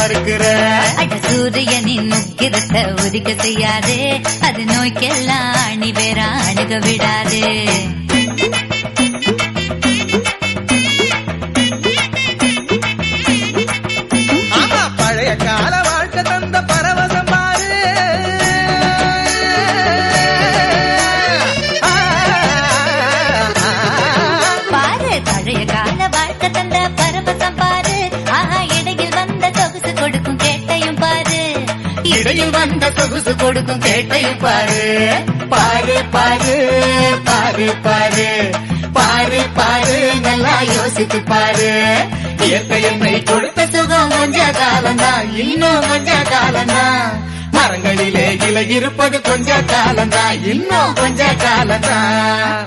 மறுக்கிற? சூரியனின் முக்கிரத்தை உதிக்க செய்யாதே. அது நோய்க்கெல்லாம் அணி வேற அணுக விடாதே பழைய கால வாழ்க்கை தந்த பரவசம் வந்த சொகுசு கொடுக்கும் கேட்டையும் பாரு. பாரு பாரு பாரு பாரு. பாரு பாரு நல்லா யோசித்து பாரு. இயற்கை என்னை கொடுத்த சுகம் கொஞ்ச காலம்தான் இன்னும் கொஞ்ச காலம்தான் மரங்களிலே கிளை இருப்பது கொஞ்ச காலம்தான் இன்னும் கொஞ்ச காலம்தான்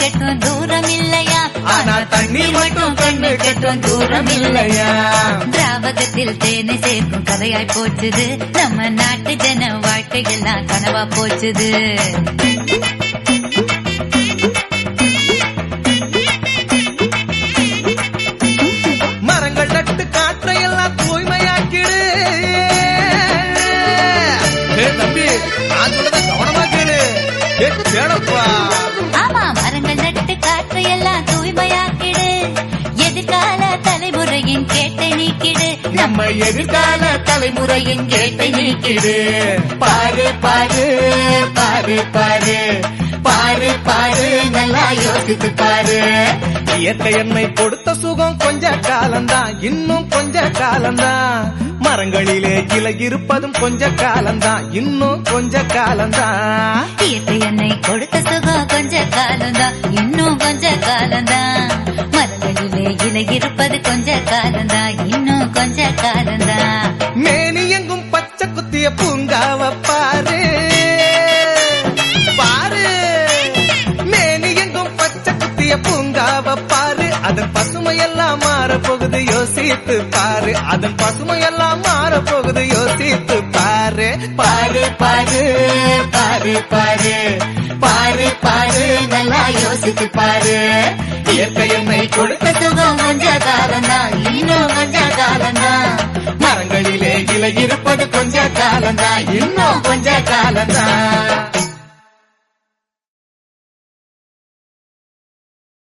கெட்டும் தூரம் இல்லையா ஆனா தண்ணீர் மட்டும் கண்ணு கெட்டும் தூரம் இல்லையா திராவகத்தில் தேனை சேர்க்கும் கதையாய் போச்சுது. நம்ம நாட்டு ஜன வாழ்க்கையெல்லாம் கனவா போச்சுது. மரங்கள் நட்டு காற்றையெல்லாம் தூய்மையாக்கிடு. ஏ தம்பி நான் சொல்றத கவனமா கேளு ஏ தேடப்பா. காற்றையெல்லாம் தூய்மையாக்கிடு. எதிர்கால தலைமுறையின் கேட்டை நீக்கிடு. நம்ம எதிர்கால தலைமுறையின் கேட்டை நீக்கிடு. பாரு பாரு பாரு பாரு. பாரு பாரு நல்லா யோசித்து பாரு. இயற்கை எண்ணெய் கொடுத்த சுகம் கொஞ்ச காலம்தான். இன்னும் கொஞ்ச காலம்தான். மரங்களிலே இலை இருப்பதும் கொஞ்ச காலம்தான். இன்னும் கொஞ்ச காலம்தான். இயற்கை எண்ணெய் கொடுத்த சுகம் கொஞ்ச காலம்தான் இருப்பது கொஞ்ச காலந்தா இன்னும் கொஞ்ச காலந்தா மேனி எங்கும் பச்சை குத்திய பூங்காவ பாரு. பாரு. மேனி எங்கும் பச்சை குத்திய பூங்காவ பாரு. அதன் பசுமையெல்லாம் மாற போகுது யோசித்து பாரு. அதன் பசுமையெல்லாம் மாற போகுது யோசித்து பாரு. பாரு பாரு பாரு பாரு. பாரு பாரு நல்லா யோசித்து பாரு. இயற்கை என்னை கொடுத்த கொஞ்ச காலந்தா மரங்களிலே இலை இருப்பது கொஞ்ச காலந்தா இன்னும் கொஞ்ச காலந்தா